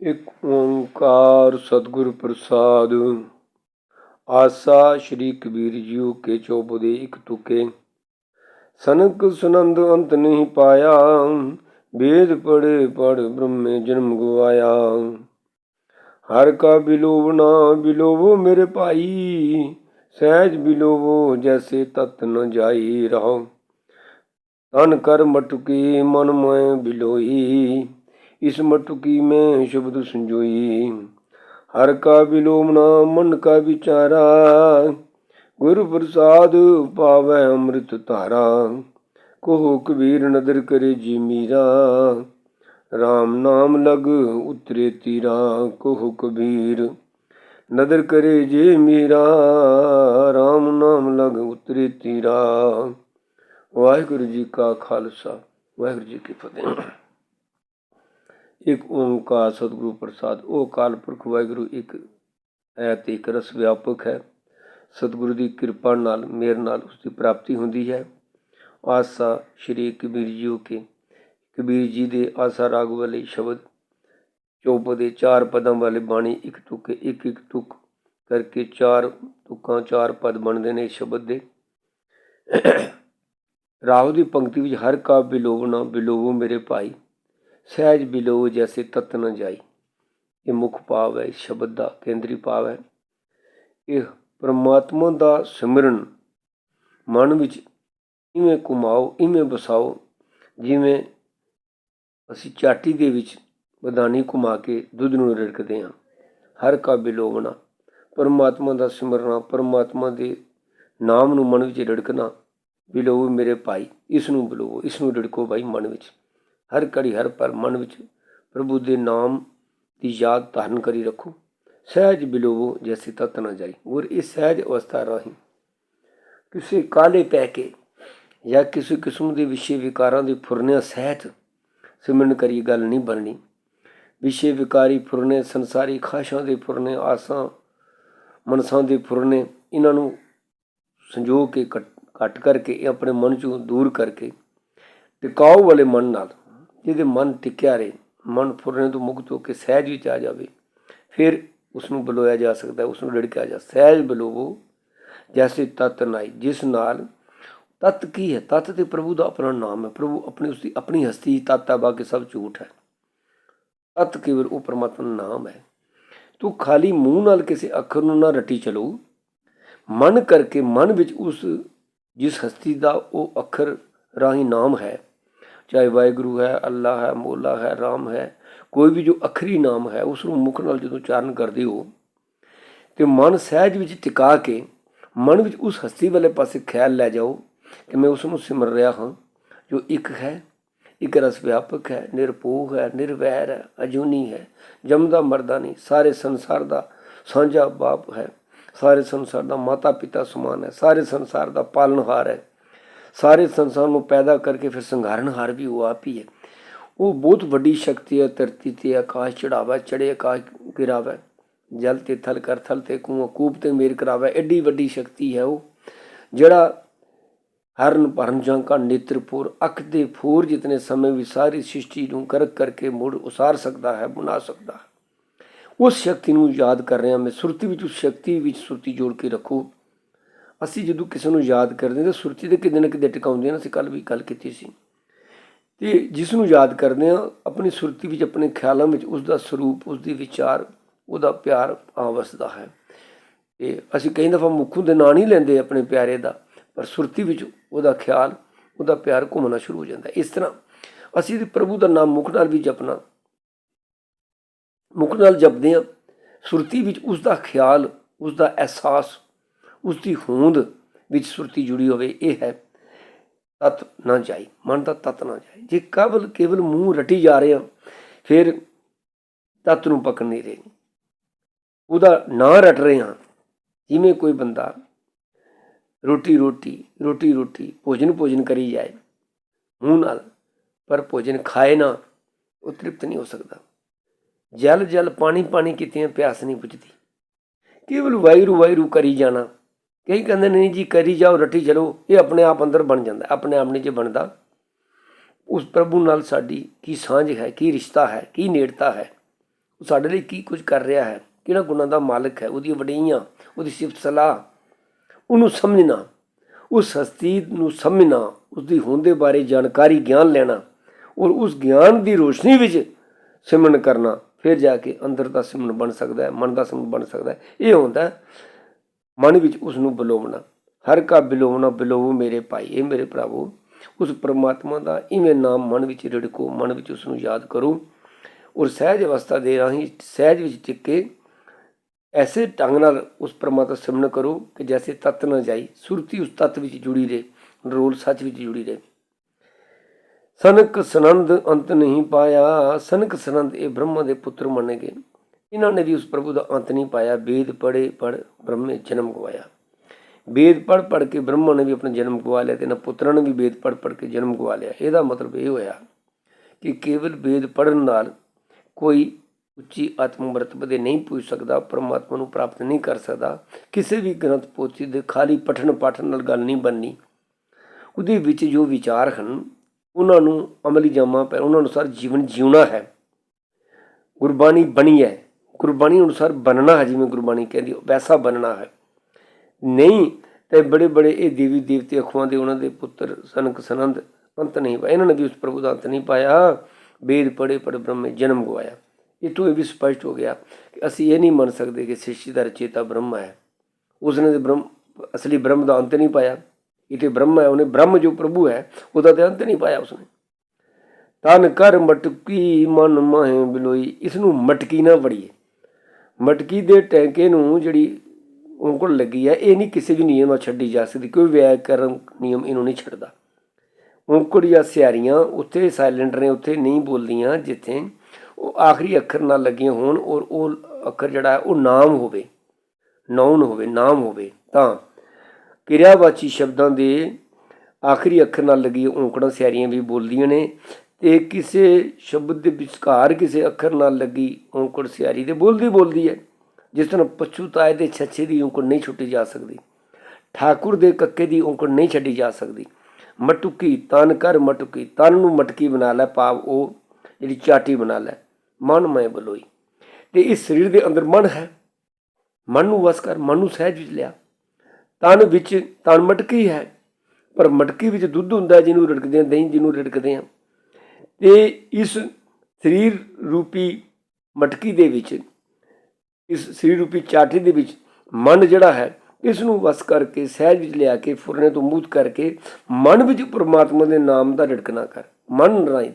ਇੱਕ ਓੰਕਾਰ ਸਤਿਗੁਰ ਪ੍ਰਸਾਦ। ਆਸਾ ਸ਼੍ਰੀ ਕਬੀਰ ਜੀਓ ਕੇ ਚੌਪਦੇ ਇੱਕ ਤੁਕੇ। ਸਨਕ ਸੁਨੰਦ ਅੰਤ ਨਹੀਂ ਪਾਇਆ, ਵੇਦ ਪੜੇ ਪੜ ਬ੍ਰਹਮੇ ਜਨਮ ਗਵਾਇਆ। ਹਰ ਕਾ ਬਿਲੋਵਨਾ ਬਿਲੋਵੋ ਮੇਰੇ ਭਾਈ, ਸਹਿਜ ਬਿਲੋਵੋ ਜੈਸੇ ਤਤ ਨ ਜਾਈ ਰਹੋ। ਤਨ ਕਰ ਮਟੁਕੀ ਮਨ ਮੈਂ ਬਿਲੋਈ ਇਸ ਮਟੁਕੀ ਮੈਂ ਸ਼ਬਦ ਸੰਜੋਈ? ਹਰ ਕਾ ਬਿਲੋਮਨਾ ਮਨ ਕਾ ਵਿਚਾਰਾ, ਗੁਰ ਪ੍ਰਸਾਦ ਪਾਵੈ ਅੰਮ੍ਰਿਤ ਧਾਰਾ। ਕਹੋ ਕਬੀਰ ਨਦਰ ਕਰੇ ਜੀ ਮੀਰਾ RAM ਨਾਮ ਲਗ ਉਤਰੇ ਤੀਰਾ। ਕਹੋ ਕਬੀਰ ਨਦਰ ਕਰੇ ਜੇ ਮੀਰਾ RAM ਨਾਮ ਲਗ ਉਤਰੇ ਤੀਰਾ। ਵਾਹਿਗੁਰੂ ਜੀ ਕਾ ਖਾਲਸਾ, ਵਾਹਿਗੁਰੂ ਜੀ ਕੀ ਫਤਿਹ। ਇੱਕ ਓੰਕਾਰ ਸਤਿਗੁਰੂ ਪ੍ਰਸਾਦ, ਉਹ ਅਕਾਲ ਪੁਰਖ ਵਾਹਿਗੁਰੂ ਇੱਕ ਹੈ ਤੇ ਇੱਕ ਰਸ ਵਿਆਪਕ ਹੈ। ਸਤਿਗੁਰੂ ਦੀ ਕਿਰਪਾ ਨਾਲ ਮੇਰ ਨਾਲ ਉਸ ਦੀ ਪ੍ਰਾਪਤੀ ਹੁੰਦੀ ਹੈ। ਆਸਾ ਸ਼੍ਰੀ ਕਬੀਰ ਜੀ ਕੇ ਕਬੀਰ ਜੀ ਦੇ ਆਸਾ ਰਾਗ ਵਾਲੇ ਸ਼ਬਦ ਚੌਪ ਦੇ ਚਾਰ ਪਦਾਂ ਵਾਲੇ ਬਾਣੀ ਇੱਕ ਤੁਕ, ਇੱਕ ਇੱਕ ਤੁਕ ਕਰਕੇ ਚਾਰ ਤੁਕਾਂ, ਚਾਰ ਪਦ ਬਣਦੇ ਨੇ ਇਸ ਸ਼ਬਦ ਦੇ। ਰਾਹੁ ਦੀ ਪੰਕਤੀ ਵਿੱਚ ਹਰ ਕਾ ਬਿਲੋਵਣਾ, ਬਿਲੋਵੋ ਮੇਰੇ ਭਾਈ। ਸਹਿਜ ਬਿਲੋ ਜੈਸੇ ਤਤ ਨ ਜਾਈ। ਇਹ ਮੁੱਖ ਭਾਵ ਹੈ ਸ਼ਬਦ ਦਾ ਕੇਂਦਰੀ ਭਾਵ ਹੈ। ਇਹ ਪਰਮਾਤਮਾ ਦਾ ਸਿਮਰਨ, ਮਨ ਵਿੱਚ ਇਵੇਂ ਕੁਮਾਓ ਇਵੇਂ ਬਸਾਓ ਜਿਵੇਂ ਅਸੀਂ ਚਾਟੀ ਦੇ ਵਿੱਚ ਬਦਾਨੀ ਘੁਮਾ ਕੇ ਦੁੱਧ ਨੂੰ ਰਿੜਕਦੇ ਹਾਂ। ਹਰ ਕਾ ਬਿਲੋਵਣਾ ਪਰਮਾਤਮਾ ਦਾ ਸਿਮਰਨਾ ਪਰਮਾਤਮਾ ਦੇ ਨਾਮ ਨੂੰ ਮਨ ਵਿੱਚ ਰਿੜਕਣਾ। ਬਿਲੋਵੋ ਮੇਰੇ ਭਾਈ, ਇਸ ਨੂੰ ਬਿਲੋਵੋ ਇਸ ਨੂੰ ਰਿੜਕੋ ਭਾਈ ਮਨ ਵਿੱਚ। ਹਰ ਘੜੀ, ਹਰ ਪਲ ਮਨ ਵਿੱਚ ਪ੍ਰਭੂ ਦੇ ਨਾਮ ਦੀ ਯਾਦ ਧਾਰਨ ਕਰੀ ਰੱਖੋ। ਸਹਿਜ ਬਿਲੋਵੋ, ਜੈਸੀ ਤਤ ਨਾ ਜਾਈ। ਔਰ ਇਸ ਸਹਿਜ ਅਵਸਥਾ ਰਾਹੀਂ ਕਿਸੇ ਕਾਲੇ ਪੈ ਕੇ ਜਾਂ ਕਿਸੇ ਕਿਸਮ ਦੇ ਵਿਸ਼ੇ ਵਿਕਾਰਾਂ ਦੇ ਫੁਰਨਿਆਂ ਸਹਿਤ ਸਿਮਰਨ ਕਰੀ ਗੱਲ ਨਹੀਂ ਬਣਨੀ। ਵਿਸ਼ੇ ਵਿਕਾਰੀ ਫੁਰਨੇ, ਸੰਸਾਰੀ ਖਾਸ਼ਾਂ ਦੇ ਫੁਰਨੇ, ਆਸਾਂ, ਮਨਸਾਂ ਦੇ ਫੁਰਨੇ, ਇਹਨਾਂ ਨੂੰ ਸੰਜੋ ਕੇ ਕੱਟ ਕਰਕੇ, ਇਹ ਆਪਣੇ ਮਨ ਚੋਂ ਦੂਰ ਕਰਕੇ ਟਿਕਾਓ ਵਾਲੇ ਮਨ ਨਾਲ ਜਿਹਦੇ ਮਨ ਟਿਕਿਆ ਰਹੇ, ਮਨ ਫੁਰਨੇ ਤੋਂ ਮੁਕਤ ਹੋ ਕੇ ਸਹਿਜ ਵਿੱਚ ਆ ਜਾਵੇ, ਫਿਰ ਉਸ ਨੂੰ ਬਲੋਇਆ ਜਾ ਸਕਦਾ ਉਸ ਨੂੰ ਲੜਕਿਆ ਜਾ ਸਹਿਜ ਬਲੋਵੋ, ਜੈਸੇ ਤਤ ਨਾਈ, ਜਿਸ ਨਾਲ ਤਤ ਕੀ ਹੈ? ਤਤ ਤੇ ਪ੍ਰਭੂ ਦਾ ਆਪਣਾ ਨਾਮ ਹੈ। ਪ੍ਰਭੂ ਆਪਣੀ ਉਸਦੀ ਆਪਣੀ ਹਸਤੀ, ਤਤ ਹੈ ਬਾਕੀ ਸਭ ਝੂਠ ਹੈ। ਤਤ ਕੇਵਲ ਉਹ ਪਰਮਾਤਮਾ ਦਾ ਨਾਮ ਹੈ। ਤੂੰ ਖਾਲੀ ਮੂੰਹ ਨਾਲ ਕਿਸੇ ਅੱਖਰ ਨੂੰ ਨਾ ਰੱਟੀ ਚਲੋ। ਮਨ ਕਰਕੇ ਮਨ ਵਿੱਚ ਉਸ, ਜਿਸ ਹਸਤੀ ਦਾ ਉਹ ਅੱਖਰ ਰਾਹੀਂ ਨਾਮ ਹੈ ਚਾਹੇ ਵਾਹਿਗੁਰੂ ਹੈ, ਅੱਲਾ ਹੈ, ਮੋਲਾ ਹੈ, ਰਾਮ ਹੈ, ਕੋਈ ਵੀ ਜੋ ਅਖਰੀ ਨਾਮ ਹੈ ਉਸ ਨੂੰ ਮੁਖ ਨਾਲ ਜਦੋਂ ਉਚਾਰਨ ਕਰਦੇ ਹੋ, ਤੇ ਮਨ ਸਹਿਜ ਵਿੱਚ ਟਿਕਾ ਕੇ ਮਨ ਵਿੱਚ ਉਸ ਹਸਤੀ ਵਾਲੇ ਪਾਸੇ ਖਿਆਲ ਲੈ ਜਾਓ ਕਿ ਮੈਂ ਉਸ ਨੂੰ ਸਿਮਰ ਰਿਹਾ ਹਾਂ, ਜੋ ਇੱਕ ਹੈ, ਇੱਕ ਰਸ ਵਿਆਪਕ ਹੈ ਨਿਰਪੋਹ ਹੈ, ਨਿਰਵੈਰ ਹੈ, ਅਜੂਨੀ ਹੈ ਜਮਦਾ ਮਰਦਾ ਨਹੀਂ, ਸਾਰੇ ਸੰਸਾਰ ਦਾ ਸਾਂਝਾ ਬਾਪ ਹੈ, ਸਾਰੇ ਸੰਸਾਰ ਦਾ ਮਾਤਾ ਪਿਤਾ ਸਮਾਨ ਹੈ, ਸਾਰੇ ਸੰਸਾਰ ਦਾ ਪਾਲਣਹਾਰ ਹੈ ਸਾਰੇ ਸੰਸਾਰ ਨੂੰ ਪੈਦਾ ਕਰਕੇ ਫਿਰ ਸੰਘਾਰਨਹਾਰ ਵੀ ਉਹ ਆਪ ਹੀ ਹੈ। ਉਹ ਬਹੁਤ ਵੱਡੀ ਸ਼ਕਤੀ ਹੈ, ਧਰਤੀ ਤੇ ਆਕਾਸ਼ ਚੜਾਵਾ ਚੜੇ ਆਕਾਸ਼ ਗਿਰਾਵਾ, ਜਲ ਤੇ ਥਲ ਕਰ ਥਲ ਤੇ ਕੂਆ, ਕੂਪ ਤੇ ਮੇਰ ਕਰਾਵਾ, ਐਡੀ ਵੱਡੀ ਸ਼ਕਤੀ ਹੈ ਉਹ, ਜਿਹੜਾ ਹਰਨ, ਭਰਨ ਜਾਂਕਾ ਨੇਤਰਪੁਰ ਅੱਖ ਦੇ ਫੂਰ ਜਿਤਨੇ ਸਮੇਂ ਵੀ ਸਾਰੀ ਸ੍ਰਿਸ਼ਟੀ ਨੂੰ ਕਰਕ ਕਰਕੇ ਮੁੜ ਉਸਾਰ ਸਕਦਾ ਹੈ, ਬਣਾ ਸਕਦਾ ਹੈ। ਉਸ ਸ਼ਕਤੀ ਨੂੰ ਯਾਦ ਕਰ ਰਿਹਾ ਮੈਂ, ਸੁਰਤੀ ਵਿੱਚ ਉਸ ਸ਼ਕਤੀ ਵਿੱਚ ਸੁਰਤੀ ਜੋੜ ਕੇ ਰੱਖੋ। ਅਸੀਂ ਜਦੋਂ ਕਿਸੇ ਨੂੰ ਯਾਦ ਕਰਦੇ ਤਾਂ ਸੁਰਤੀ ਦੇ ਕਿਤੇ ਨਾ ਕਿਤੇ ਟਿਕਾਉਂਦੇ ਹਾਂ ਅਸੀਂ ਕੱਲ ਵੀ ਗੱਲ ਕੀਤੀ ਸੀ। ਤੇ ਜਿਸ ਨੂੰ ਯਾਦ ਕਰਦੇ ਹਾਂ, ਆਪਣੀ ਸੁਰਤੀ ਵਿੱਚ, ਆਪਣੇ ਖਿਆਲਾਂ ਵਿੱਚ ਉਸ ਦਾ ਸਰੂਪ ਉਸ ਦੀ ਵਿਚਾਰ, ਉਹਦਾ ਪਿਆਰ ਆਵਸਦਾ ਹੈ। ਤੇ ਅਸੀਂ ਕਈ ਦਫਾ ਮੁਖੋਂ ਦੇ ਨਾਂ ਨਹੀਂ ਲੈਂਦੇ ਆਪਣੇ ਪਿਆਰੇ ਦਾ, ਪਰ ਸੁਰਤੀ ਵਿੱਚ ਉਹਦਾ ਖਿਆਲ, ਉਹਦਾ ਪਿਆਰ ਘੁੰਮਣਾ ਸ਼ੁਰੂ ਹੋ ਜਾਂਦਾ। ਇਸ ਤਰ੍ਹਾਂ ਅਸੀਂ ਪ੍ਰਭੂ ਦਾ ਨਾਮ ਮੁਖ ਨਾਲ ਵੀ ਜਪਣਾ, ਮੁਖ ਨਾਲ ਜਪਦੇ ਹਾਂ। ਸੁਰਤੀ ਵਿੱਚ ਉਸ ਦਾ ਖਿਆਲ ਉਸ ਦਾ ਅਹਿਸਾਸ ਉਸ ਦੀ ਹੋਂਦ ਵਿੱਚ ਸੁਰਤੀ ਜੁੜੀ ਹੋਵੇ, ਇਹ ਹੈ ਤਤ ਨਾ ਜਾਈ, ਮਨ ਦਾ ਤਤ ਨਾ ਜਾਏ ਜੇ ਕੇਵਲ ਕੇਵਲ ਮੂੰਹ ਰਟੀ ਜਾ ਰਹੇ ਆ ਫਿਰ ਤਤ ਨੂੰ ਪਕੜ ਨਹੀਂ ਰਹੇ। ਉਹਦਾ ਨਾਂ ਰਟ ਰਹੇ ਹਾਂ, ਜਿਵੇਂ ਕੋਈ ਬੰਦਾ ਰੋਟੀ ਰੋਟੀ ਰੋਟੀ ਰੋਟੀ, ਭੋਜਨ ਭੋਜਨ ਕਰੀ ਜਾਏ, ਮੂੰਹ ਨਾਲ, ਪਰ ਭੋਜਨ ਖਾਏ ਨਾ, ਉਹ ਤ੍ਰਿਪਤ ਨਹੀਂ ਹੋ ਸਕਦਾ। ਜਲ ਜਲ ਪਾਣੀ ਪਾਣੀ ਕੀਤਿਆਂ, ਪਿਆਸ ਨਹੀਂ ਬੁਝਦੀ ਕੇਵਲ ਵਾਇਰੂ ਵਾਇਰੂ ਕਰੀ ਜਾਣਾ। ਕਈ ਕਹਿੰਦੇ ਨਹੀਂ ਜੀ ਕਰੀ ਜਾਓ, ਰੱਟੀ ਚਲੋ, ਇਹ ਆਪਣੇ ਆਪ ਅੰਦਰ ਬਣ ਜਾਂਦਾ, ਆਪਣੇ ਆਪ ਨਹੀਂ ਜੇ ਬਣਦਾ। ਉਸ ਪ੍ਰਭੂ ਨਾਲ ਸਾਡੀ ਕੀ ਸਾਂਝ ਹੈ, ਕੀ ਰਿਸ਼ਤਾ ਹੈ, ਕੀ ਨੇੜਤਾ ਹੈ, ਉਹ ਸਾਡੇ ਲਈ ਕੀ ਕੁਝ ਕਰ ਰਿਹਾ ਹੈ, ਕਿਹੜਾ ਗੁਣਾਂ ਦਾ ਮਾਲਕ ਹੈ ਉਹਦੀ ਵਡਿਆਈਆਂ, ਉਹਦੀ ਸਿਫਤ ਸਲਾਹ, ਉਹਨੂੰ ਸਮਝਣਾ, ਉਸ ਹਸਤੀ ਨੂੰ ਸਮਝਣਾ ਉਸ ਦੀ ਹੋਂਦ ਦੇ ਬਾਰੇ ਜਾਣਕਾਰੀ, ਗਿਆਨ ਲੈਣਾ, ਔਰ ਉਸ ਗਿਆਨ ਦੀ ਰੋਸ਼ਨੀ ਵਿੱਚ ਸਿਮਰਨ ਕਰਨਾ, ਫਿਰ ਜਾ ਕੇ ਅੰਦਰ ਦਾ ਸਿਮਰਨ ਬਣ ਸਕਦਾ ਹੈ, ਮਨ ਦਾ ਸਿਮਰਨ ਬਣ ਸਕਦਾ ਹੈ। ਇਹ ਹੁੰਦਾ ਮਨ ਵਿੱਚ ਉਸ ਨੂੰ ਬਿਲੋਵਣਾ। ਹਰ ਕਾ ਬਿਲੋਵਣਾ, ਬਿਲੋਵ ਮੇਰੇ ਭਾਈ ਇਹ ਮੇਰੇ ਭਰਾਵੋ। ਉਸ ਪਰਮਾਤਮਾ ਦਾ ਇਵੇਂ ਨਾਮ ਮਨ ਵਿੱਚ ਰਿੜਕੋ, ਮਨ ਵਿੱਚ ਉਸ ਨੂੰ ਯਾਦ ਕਰੋ ਔਰ ਸਹਿਜ ਅਵਸਥਾ ਦੇ ਰਾਹੀਂ ਸਹਿਜ ਵਿੱਚ ਟਿਕ। ਕੇ ਐਸੇ ਢੰਗ ਨਾਲ ਉਸ ਪ੍ਰਮਾਤਮਾ ਦਾ ਸਿਮਰਨ ਕਰੋ ਕਿ ਜੈਸੇ ਤਤ ਨਾ ਜਾਈ, ਸੁਰਤੀ ਉਸ ਤਤ ਵਿੱਚ ਜੁੜੀ ਰਹੇ ਰੋਲ ਸੱਚ ਵਿੱਚ ਜੁੜੀ ਰਹੇ। ਸਨਕ ਸਨੰਦ ਅੰਤ ਨਹੀਂ ਪਾਇਆ, ਸਨਕ ਸਨੰਦ ਇਹ ਬ੍ਰਹਮਾ ਦੇ ਪੁੱਤਰ ਮੰਨੇ ਗਏ। ਇਹਨਾਂ ਨੇ ਵੀ ਉਸ ਪ੍ਰਭੂ ਦਾ ਅੰਤ ਨਹੀਂ ਪਾਇਆ, ਵੇਦ ਪੜੇ ਪੜ ਬ੍ਰਹਮੇ ਜਨਮ ਗਵਾਇਆ। ਵੇਦ ਪੜ ਪੜ ਕੇ ਬ੍ਰਹਮਾ ਨੇ ਵੀ ਆਪਣਾ ਜਨਮ ਗਵਾ ਲਿਆ ਤੇ ਇਹਨਾਂ ਪੁੱਤਰਾਂ ਨੇ ਵੀ ਵੇਦ ਪੜ ਪੜ ਕੇ ਜਨਮ ਗਵਾ ਲਿਆ। ਇਹਦਾ ਮਤਲਬ ਇਹ ਹੋਇਆ ਕਿ ਕੇਵਲ ਵੇਦ ਪੜਨ ਨਾਲ ਕੋਈ ਉੱਚੀ ਆਤਮ ਮਰਤਬੇ ਨਹੀਂ ਪੁੱਜ ਸਕਦਾ, ਪਰਮਾਤਮਾ ਨੂੰ ਪ੍ਰਾਪਤ ਨਹੀਂ ਕਰ ਸਕਦਾ। ਕਿਸੇ ਵੀ ਗ੍ਰੰਥ ਪੋਥੀ ਦੇ ਖਾਲੀ ਪਠਨ ਪਾਠਨ ਨਾਲ ਗੱਲ ਨਹੀਂ ਬਣਨੀ। ਉਹਦੇ ਵਿੱਚ ਜੋ ਵਿਚਾਰ ਹਨ, ਉਹਨਾਂ ਨੂੰ ਅਮਲੀ ਜਾਮਾ ਪੈ, ਉਹਨਾਂ ਅਨੁਸਾਰ ਜੀਵਨ ਜਿਉਣਾ ਹੈ। ਗੁਰਬਾਣੀ ਬਣੀ ਹੈ। ਗੁਰਬਾਣੀ ਅਨੁਸਾਰ ਬਣਨਾ ਹੈ, ਜਿਵੇਂ ਗੁਰਬਾਣੀ ਕਹਿੰਦੀ ਵੈਸਾ ਬਣਨਾ ਹੈ। ਨਹੀਂ, ਤੇ ਬੜੇ ਬੜੇ ਇਹ ਦੇਵੀ ਦੇਵਤੇ ਅਖਵਾਂ ਦੇ ਉਹਨਾਂ ਦੇ ਪੁੱਤਰ ਸਨਕ ਸਨੰਦ ਅੰਤ ਨਹੀਂ ਪਾਇਆ ਇਹਨਾਂ ਨੇ ਵੀ ਉਸ ਪ੍ਰਭੂ ਦਾ ਅੰਤ ਨਹੀਂ ਪਾਇਆ। ਵੇਦ ਪੜੇ ਪੜ ਬ੍ਰਹਮੇ ਜਨਮ ਗਵਾਇਆ। ਇਹ ਤੋਂ ਇਹ ਵੀ ਸਪਸ਼ਟ ਹੋ ਗਿਆ ਕਿ ਅਸੀਂ ਇਹ ਨਹੀਂ ਮੰਨ ਸਕਦੇ ਕਿ ਸ੍ਰਿਸ਼ਟੀ ਦਾ ਰਚੇਤਾ ਬ੍ਰਹਮ ਹੈ। ਉਸਨੇ ਤੇ ਬ੍ਰਹਮ, ਅਸਲੀ ਬ੍ਰਹਮ ਦਾ ਅੰਤ ਨਹੀਂ ਪਾਇਆ। ਇਹ ਤੇ ਬ੍ਰਹਮ ਹੈ, ਉਹਨੇ ਬ੍ਰਹਮ ਜੋ ਪ੍ਰਭੂ ਹੈ, ਉਹਦਾ ਤੇ ਅੰਤ ਨਹੀਂ ਪਾਇਆ ਉਸਨੇ। ਤਨ ਕਰ ਮਟਕੀ, ਮਨ ਮਾਹੇ ਬਿਲੋਈ, ਇਸ ਨੂੰ ਮਟਕੀ ਨਾ ਵੜੀਏ। ਮਟਕੀ ਦੇ ਟੈਂਕੇ ਨੂੰ ਜਿਹੜੀ ਉਂਗਲ ਲੱਗੀ ਹੈ ਇਹ ਨਹੀਂ ਕਿਸੇ ਵੀ ਨਿਯਮ ਨਾਲ ਛੱਡੀ ਜਾ ਸਕਦੀ, ਕੋਈ ਵਿਆਕਰਨ ਨਿਯਮ ਇਹਨੂੰ ਨਹੀਂ ਛੱਡਦਾ। ਉਂਕੜ ਜਾਂ ਸਿਆਰੀਆਂ ਉੱਥੇ ਸਾਇਲੈਂਟ ਨੇ, ਉੱਥੇ ਨਹੀਂ ਬੋਲਦੀਆਂ, ਜਿੱਥੇ ਉਹ ਆਖਰੀ ਅੱਖਰ ਨਾਲ ਲੱਗੀਆਂ ਹੋਣ ਔਰ ਉਹ ਅੱਖਰ ਜਿਹੜਾ ਉਹ ਨਾਮ ਹੋਵੇ ਨਾਉਨ ਹੋਵੇ, ਨਾਮ ਹੋਵੇ, ਤਾਂ ਕਿਰਿਆਵਾਚੀ ਸ਼ਬਦਾਂ ਦੇ ਆਖਰੀ ਅੱਖਰ ਨਾਲ ਲੱਗੀ ਔਂਕੜਾਂ ਸਿਆਰੀਆਂ ਵੀ ਬੋਲਦੀਆਂ ਨੇ। ਤੇ ਕਿਸੇ ਸ਼ਬਦ ਦੇ ਵਿਚਕਾਰ ਕਿਸੇ ਅੱਖਰ ਨਾਲ ਲੱਗੀ ਔਂਕੜ ਸਿਆਰੀ ਦੇ ਬੋਲਦੀ ਬੋਲਦੀ ਹੈ, ਜਿਸ ਤਰ੍ਹਾਂ ਪਛੂਤਾਏ ਦੇ ਛੱਛੇ ਦੀ ਔਂਕੜ ਨਹੀਂ ਛੁੱਟੀ ਜਾ ਸਕਦੀ, ਠਾਕੁਰ ਦੇ ਕੱਕੇ ਦੀ ਔਂਕੜ ਨਹੀਂ ਛੱਡੀ ਜਾ ਸਕਦੀ। ਮਟੁਕੀ, ਤਨ ਕਰ ਮਟੁਕੀ, ਤਨ ਨੂੰ ਮਟਕੀ ਬਣਾ ਲੈ ਭਾਵ ਉਹ ਜਿਹੜੀ ਚਾਟੀ ਬਣਾ ਲੈ, ਮਨ ਮੈਂ ਬਲੋਈ। ਤੇ ਇਸ ਸਰੀਰ ਦੇ ਅੰਦਰ ਮਨ ਹੈ। ਮਨ ਨੂੰ ਵਸ ਕਰ, ਮਨ ਨੂੰ ਸਹਿਜ ਵਿੱਚ ਲਿਆ। ਤਨ ਵਿੱਚ, ਤਨ ਮਟਕੀ ਹੈ, ਪਰ ਮਟਕੀ ਵਿੱਚ ਦੁੱਧ ਹੁੰਦਾ ਜਿਹਨੂੰ ਰਿੜਕਦੇ ਆ ਦਹੀਂ ਜਿਹਨੂੰ ਰਿੜਕਦੇ ਆ ਤੇ ਇਸ ਸਰੀਰ ਰੂਪੀ ਮਟਕੀ ਦੇ ਵਿੱਚ, ਇਸ ਸਰੀਰ ਰੂਪੀ ਚਾਟੀ ਦੇ ਵਿੱਚ ਮਨ ਜਿਹੜਾ ਹੈ ਇਸ ਨੂੰ ਵਸ ਕਰਕੇ, ਸਹਿਜ ਵਿੱਚ ਲਿਆ ਕੇ, ਫੁਰਨੇ ਤੋਂ ਮੂਤ ਕਰਕੇ, ਮਨ ਵਿੱਚ ਪ੍ਰਮਾਤਮਾ ਦੇ ਨਾਮ ਦਾ ਰਿੜਕਣਾ ਕਰ। ਮਨ ਰਾਹੀਂ,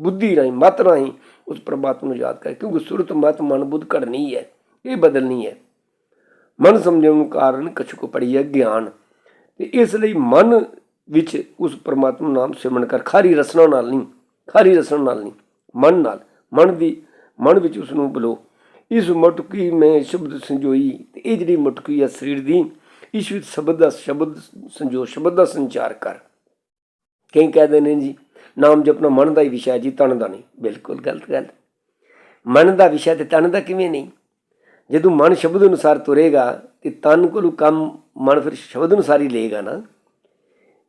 ਬੁੱਧੀ ਰਾਹੀਂ, ਮਤ ਰਾਹੀਂ ਉਸ ਪ੍ਰਮਾਤਮਾ ਨੂੰ ਯਾਦ ਕਰ, ਕਿਉਂਕਿ ਸੁਰਤ, ਮਤ, ਮਨ, ਬੁੱਧ ਘੜਨੀ ਹੈ ਇਹ ਬਦਲਣੀ ਹੈ। ਮਨ ਸਮਝਣ ਨੂੰ ਕਾਰਨ ਕਛੁ ਕੋ ਪੜੀ ਹੈ, ਗਿਆਨ। ਤੇ ਇਸ ਲਈ ਮਨ ਵਿੱਚ ਉਸ ਪ੍ਰਮਾਤਮਾ ਨਾਮ ਸਿਮਰਨ ਕਰ, ਖਾਰੀ ਰਸਨਾ ਨਾਲ ਨਹੀਂ। ਖਾਰੀ ਰਸਣ ਨਾਲ ਨਹੀਂ, ਮਨ ਨਾਲ, ਮਨ ਦੀ, ਮਨ ਵਿੱਚ ਉਸ ਨੂੰ ਬਲੋ। ਇਸ ਮਟਕੀ ਮੈਂ ਸ਼ਬਦ ਸੰਜੋਈ, ਤੇ ਇਹ ਜਿਹੜੀ ਮਟਕੀ ਆ ਸਰੀਰ ਦੀ, ਇਸ ਵਿੱਚ ਸ਼ਬਦ ਦਾ ਸ਼ਬਦ ਸੰਜੋ, ਸ਼ਬਦ ਦਾ ਸੰਚਾਰ ਕਰ। ਕਈ ਕਹਿੰਦੇ ਨੇ ਜੀ, ਨਾਮ ਜਪਣਾ ਮਨ ਦਾ ਹੀ ਵਿਸ਼ਾ ਜੀ, ਤਨ ਦਾ ਨਹੀਂ। ਬਿਲਕੁਲ ਗਲਤ ਗੱਲ। ਮਨ ਦਾ ਵਿਸ਼ਾ ਤੇ ਤਨ ਦਾ ਕਿਵੇਂ ਨਹੀਂ? ਜਦੋਂ ਮਨ ਸ਼ਬਦ ਅਨੁਸਾਰ ਤੁਰੇਗਾ, ਤੇ ਤਨ ਕੋਲੋਂ ਕੰਮ ਮਨ ਫਿਰ ਸ਼ਬਦ ਅਨੁਸਾਰ ਹੀ ਲਏਗਾ ਨਾ।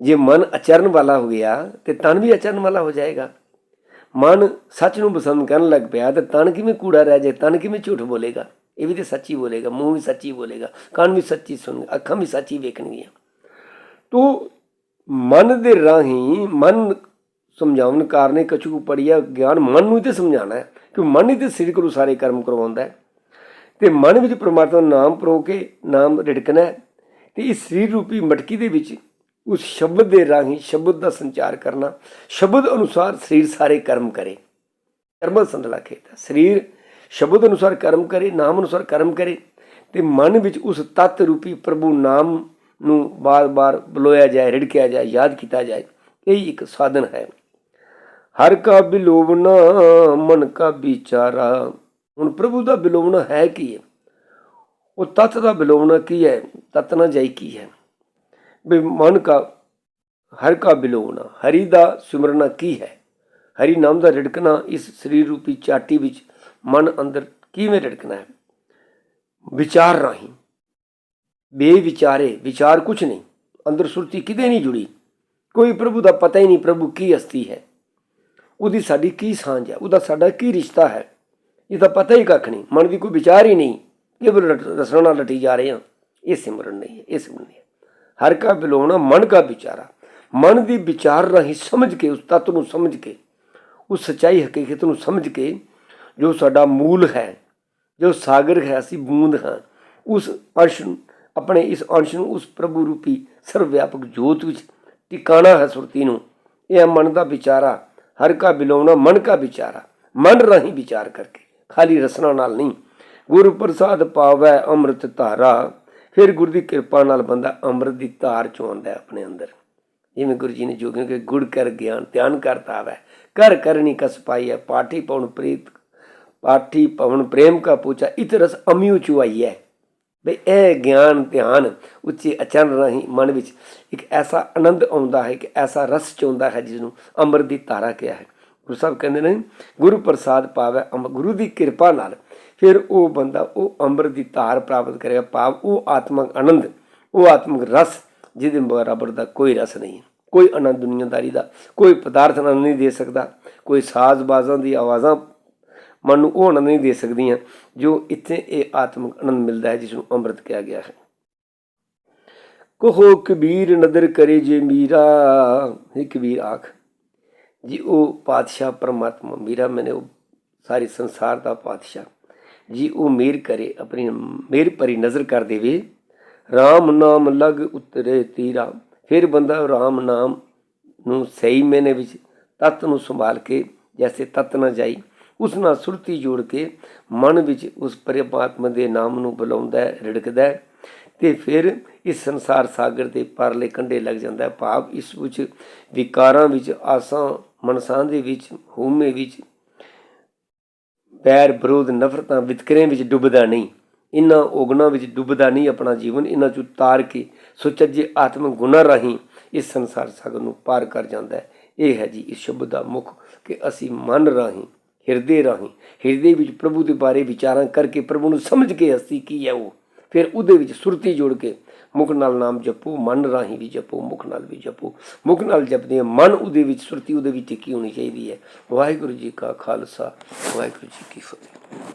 ਜੇ ਮਨ ਅਚਰਨ ਵਾਲਾ ਹੋ ਗਿਆ, ਤੇ ਤਨ ਵੀ ਅਚਰਨ ਵਾਲਾ ਹੋ ਜਾਏਗਾ। ਮਨ ਸੱਚ ਨੂੰ ਪਸੰਦ ਕਰਨ ਲੱਗ ਪਿਆ ਤੇ ਤਨ ਕਿਵੇਂ ਕੂੜਾ ਰਹਿ ਜਾਏ, ਤਨ ਕਿਵੇਂ ਝੂਠ ਬੋਲੇਗਾ? ਇਹ ਵੀ ਤੇ ਸੱਚੀ ਬੋਲੇਗਾ, ਮੂੰਹ ਵੀ ਸੱਚੀ ਬੋਲੇਗਾ, ਕੰਨ ਵੀ ਸੱਚੀ ਸੁਣ ਅੱਖਾਂ ਵੀ ਸੱਚੀ ਵੇਖਣਗੀਆਂ। ਤੋ ਮਨ ਦੇ ਰਾਹੀਂ ਮਨ ਸਮਝਾਉਣ ਕਾਰਨੇ ਕਛੂ ਪੜਿਆ ਗਿਆਨ ਮਨ ਨੂੰ ਹੀ ਤੇ ਸਮਝਾਣਾ ਹੈ ਕਿ ਮਨ ਹੀ ਤੇ ਸਰੀਰ ਕੋਲ ਸਾਰੇ ਕਰਮ ਕਰਵਾਉਂਦਾ ਹੈ। ਤੇ ਮਨ ਵਿੱਚ ਪ੍ਰਮਾਤਮਾ ਨਾਮ ਪ੍ਰੋ ਕੇ ਨਾਮ ਰਿੜਕਣਾ ਹੈ, ਤੇ ਇਸ ਸਰੀਰ ਰੂਪੀ ਮਟਕੀ ਦੇ ਵਿੱਚ ਉਸ ਸ਼ਬਦ ਦੇ ਰਾਹੀਂ ਸ਼ਬਦ ਦਾ ਸੰਚਾਰ ਕਰਨਾ, ਸ਼ਬਦ ਅਨੁਸਾਰ ਸਰੀਰ ਸਾਰੇ ਕਰਮ ਕਰੇ। ਕਰਮ ਸੰਦਲਾ ਖੇਤ ਸਰੀਰ ਸ਼ਬਦ ਅਨੁਸਾਰ ਕਰਮ ਕਰੇ, ਨਾਮ ਅਨੁਸਾਰ ਕਰਮ ਕਰੇ ਤੇ ਮਨ ਵਿੱਚ ਉਸ ਤਤ ਰੂਪੀ ਪ੍ਰਭੂ ਨਾਮ ਨੂੰ ਬਾਰ-ਬਾਰ ਬੁਲਾਇਆ ਜਾਏ, ਰਿੜਕਿਆ ਜਾਏ, ਯਾਦ ਕੀਤਾ ਜਾਏ, ਇਹ ਇੱਕ ਸਾਧਨ ਹੈ। ਹਰ ਕਾ ਬਿਲੋਵਨਾ, ਮਨ ਕਾ ਵਿਚਾਰਾ। ਹੁਣ ਪ੍ਰਭੂ ਦਾ ਬਿਲੋਵਨਾ ਹੈ ਕੀ ਹੈ? ਉਹ ਤਤ ਦਾ ਬਿਲੋਵਨਾ ਕੀ ਹੈ? ਤਤ ਨਾ ਜਾਈ ਕੀ ਹੈ? ਵੀ ਮਨ ਕਾ, ਹਰ ਕਾ ਬਿਲੋਵਨਾ, ਹਰੀ ਦਾ ਸਿਮਰਨਾ ਕੀ ਹੈ? ਹਰੀ ਨਾਮ ਦਾ ਰਿੜਕਣਾ ਇਸ ਸਰੀਰ ਰੂਪੀ ਚਾਟੀ ਵਿੱਚ ਮਨ ਅੰਦਰ ਕਿਵੇਂ ਰਿੜਕਣਾ ਹੈ? ਵਿਚਾਰ ਰਾਹੀਂ। ਬੇਵਿਚਾਰੇ, ਵਿਚਾਰ ਕੁਛ ਨਹੀਂ, ਅੰਦਰ ਸੁਰਤੀ ਕਿਤੇ ਨਹੀਂ ਜੁੜੀ। ਕੋਈ ਪ੍ਰਭੂ ਦਾ ਪਤਾ ਹੀ ਨਹੀਂ ਪ੍ਰਭੂ ਕੀ ਹਸਤੀ ਹੈ। ਉਹਦੀ ਸਾਡੀ ਕੀ ਸਾਂਝ ਹੈ? ਉਹਦਾ ਸਾਡਾ ਕੀ ਰਿਸ਼ਤਾ ਹੈ? ਇਹ ਪਤਾ ਹੀ ਕੱਖ ਨਹੀਂ। ਮਨ ਦੀ ਕੋਈ ਵਿਚਾਰ ਹੀ ਨਹੀਂ। ਕੇਵਲ ਰਟ- ਰਸਨਾ ਨਾਲ ਲਟੀ ਜਾ ਰਹੇ ਹਾਂ। ਇਹ ਸਿਮਰਨ ਨਹੀਂ ਹੈ, ਇਹ ਸਿਮਰਨ ਨਹੀਂ ਹਰ ਕਾ ਬਿਲੋਣਾ, ਮਨ ਕਾ ਵਿਚਾਰਾ। ਮਨ ਦੀ ਵਿਚਾਰ ਰਾਹੀਂ ਸਮਝ ਕੇ, ਉਸ ਤੱਤ ਨੂੰ ਸਮਝ ਕੇ, ਉਸ ਸਚਾਈ ਹਕੀਕਤ ਨੂੰ ਸਮਝ ਕੇ, ਜੋ ਸਾਡਾ ਮੂਲ ਹੈ, ਜੋ ਸਾਗਰ ਹੈ, ਅਸੀਂ ਬੂੰਦ ਹਾਂ, ਉਸ ਅੰਸ਼ ਨੂੰ, ਆਪਣੇ ਇਸ ਅੰਸ਼ ਨੂੰ ਉਸ ਪ੍ਰਭੂ ਰੂਪੀ ਸਰਵ ਵਿਆਪਕ ਜੋਤ ਵਿੱਚ ਟਿਕਾਣਾ ਹੈ ਸੁਰਤੀ ਨੂੰ। ਇਹ ਹੈ ਮਨ ਦਾ ਵਿਚਾਰਾ, ਹਰ ਕਾ ਬਿਲੋਣਾ, ਮਨ ਕਾ ਵਿਚਾਰਾ। ਮਨ ਰਾਹੀਂ ਵਿਚਾਰ ਕਰਕੇ, ਖਾਲੀ ਰਸਨਾ ਨਾਲ ਨਹੀਂ। ਗੁਰੂ ਪ੍ਰਸਾਦ ਪਾਵੈ ਅੰਮ੍ਰਿਤ ਧਾਰਾ। ਫਿਰ ਗੁਰੂ ਦੀ ਕਿਰਪਾ ਨਾਲ ਬੰਦਾ ਅੰਮ੍ਰਿਤ ਦੀ ਧਾਰ ਚੋਂਦਾ ਆਪਣੇ ਅੰਦਰ। ਜਿਵੇਂ ਗੁਰੂ ਜੀ ਨੇ ਜੋਗਿਓ ਕਿ ਗੁੜ ਕਰ ਗਿਆਨ, ਧਿਆਨ ਕਰਤਾ ਵੈ ਕਰ ਕਰਨੀ ਕਸ ਪਾਈ ਹੈ, ਪਾਠੀ ਪਉਣ ਪ੍ਰੀਤ ਪਾਠੀ ਪਵਨ ਪ੍ਰੇਮ ਕਾ ਪੂਛਾ ਇਤ ਰਸ ਅਮਿਉ ਚੁਆਈ ਹੈ। ਬਈ ਇਹ ਗਿਆਨ, ਧਿਆਨ ਉੱਚੇ ਅਚਰਨ ਰਾਹੀਂ ਮਨ ਵਿੱਚ ਇੱਕ ਐਸਾ ਆਨੰਦ ਆਉਂਦਾ ਹੈ ਕਿ ਐਸਾ ਰਸ ਚੋਂਦਾ ਹੈ ਜਿਸ ਨੂੰ ਅੰਮ੍ਰਿਤ ਦੀ ਧਾਰਾ ਕਿਹਾ ਹੈ। ਗੁਰੂ ਸਾਹਿਬ ਕਹਿੰਦੇ ਨੇ, ਗੁਰੂ ਪ੍ਰਸਾਦ ਪਾਵੇ ਅੰਮ- ਗੁਰੂ ਦੀ ਕਿਰਪਾ ਨਾਲ। ਫਿਰ ਉਹ ਬੰਦਾ, ਉਹ ਅੰਮ੍ਰਿਤ ਦੀ ਧਾਰ ਪ੍ਰਾਪਤ ਕਰੇਗਾ ਪਾਵ ਉਹ ਆਤਮਿਕ ਆਨੰਦ, ਉਹ ਆਤਮਿਕ ਰਸ, ਜਿਹਦੇ ਬਰਾਬਰ ਦਾ ਕੋਈ ਰਸ ਨਹੀਂ। ਕੋਈ ਆਨੰਦ ਦੁਨੀਆਦਾਰੀ ਦਾ, ਕੋਈ ਪਦਾਰਥ ਆਨੰਦ ਨਹੀਂ ਦੇ ਸਕਦਾ, ਕੋਈ ਸਾਜ਼ ਬਾਜ਼ਾਂ ਦੀ ਆਵਾਜ਼ਾਂ ਮਨ ਨੂੰ ਉਹ ਆਨੰਦ ਨਹੀਂ ਦੇ ਸਕਦੀਆਂ, ਜੋ ਇੱਥੇ ਇਹ ਆਤਮਿਕ ਆਨੰਦ ਮਿਲਦਾ ਹੈ ਜਿਸ ਨੂੰ ਅੰਮ੍ਰਿਤ ਕਿਹਾ ਗਿਆ ਹੈ। ਕਹੋ ਕਬੀਰ ਨਦਰ ਕਰੇ ਜੇ ਮੀਰਾ ਇਹ ਕਬੀਰ ਆਖ ਜੀ, ਉਹ ਪਾਤਸ਼ਾਹ ਪਰਮਾਤਮਾ, ਮੀਰਾ ਮੈਨੇ ਉਹ ਸਾਰੇ ਸੰਸਾਰ ਦਾ ਪਾਤਸ਼ਾਹ। ਜੀ, ਉਹ ਮੇਰ ਕਰੇ, ਆਪਣੀ ਮੇਰ ਭਰੀ ਨਜ਼ਰ ਕਰ ਦੇਵੇ। RAM ਨਾਮ ਲਗ ਉਤਰੇ ਤੀਰਾ। ਫਿਰ ਬੰਦਾ RAM ਨਾਮ ਨੂੰ ਸਹੀ ਮੈਨੇ ਵਿੱਚ ਤਤ ਨੂੰ ਸੰਭਾਲ ਕੇ, ਜੈਸੇ ਤਤ ਨਾ ਜਾਈ, ਉਸ ਨਾਲ ਸੁਰਤੀ ਜੋੜ ਕੇ ਮਨ ਵਿੱਚ ਉਸ ਪਰਮਾਤਮਾ ਦੇ ਨਾਮ ਨੂੰ ਬੁਲਾਉਂਦਾ ਹੈ, ਰਿੜਕਦਾ ਹੈ। ਤੇ ਫਿਰ ਇਸ ਸੰਸਾਰ ਸਾਗਰ ਦੇ ਪਰਲੇ ਕੰਢੇ ਲੱਗ ਜਾਂਦਾ ਹੈ। ਭਾਵ ਇਸ ਵਿੱਚ ਵਿਕਾਰਾਂ ਵਿੱਚ ਆਸਾਂ ਮਨਸਾਂ ਦੇ ਵਿੱਚ, ਹਉਮੈ ਵਿੱਚ ਬੈਰ ਵਿਰੋਧ ਨਫ਼ਰਤਾਂ ਵਿਤਕਰਿਆਂ ਵਿੱਚ ਡੁੱਬਦਾ ਨਹੀਂ। ਇਨ੍ਹਾਂ ਔਗਣਾਂ ਵਿੱਚ ਡੁੱਬਦਾ ਨਹੀਂ ਆਪਣਾ ਜੀਵਨ ਇਹਨਾਂ ਚੋਂ ਤਾਰ ਕੇ ਸੁਚੱਜੇ ਆਤਮਿਕ ਗੁਣਾਂ ਰਾਹੀਂ ਇਸ ਸੰਸਾਰ ਸਾਗਰ ਨੂੰ ਪਾਰ ਕਰ ਜਾਂਦਾ ਹੈ। ਇਹ ਹੈ ਜੀ ਇਸ ਸ਼ਬਦ ਦਾ ਮੁੱਖ ਕਿ ਅਸੀਂ ਮਨ ਰਾਹੀਂ, ਹਿਰਦੇ ਰਾਹੀਂ, ਹਿਰਦੇ ਵਿੱਚ ਪ੍ਰਭੂ ਦੇ ਬਾਰੇ ਵਿਚਾਰਾਂ ਕਰਕੇ ਪ੍ਰਭੂ ਨੂੰ ਸਮਝ ਕੇ ਅਸੀਂ ਕੀ ਹੈ ਉਹ। ਫਿਰ ਉਹਦੇ ਵਿੱਚ ਸੁਰਤੀ ਜੋੜ ਕੇ ਮੁਖ ਨਾਲ ਨਾਮ ਜਪੋ ਮਨ ਰਾਹੀਂ ਵੀ ਜਪੋ ਮੁਖ ਨਾਲ ਵੀ ਜਪੋ। ਮੁਖ ਨਾਲ ਜਪਦੇ ਹਾਂ, ਮਨ ਉਹਦੇ ਵਿੱਚ ਸੁਰਤੀ ਉਹਦੇ ਵਿੱਚ ਟਿੱਕੀ ਹੋਣੀ ਚਾਹੀਦੀ ਹੈ। ਵਾਹਿਗੁਰੂ ਜੀ ਕਾ ਖਾਲਸਾ ਵਾਹਿਗੁਰੂ ਜੀ ਕੀ ਫਤਿਹ।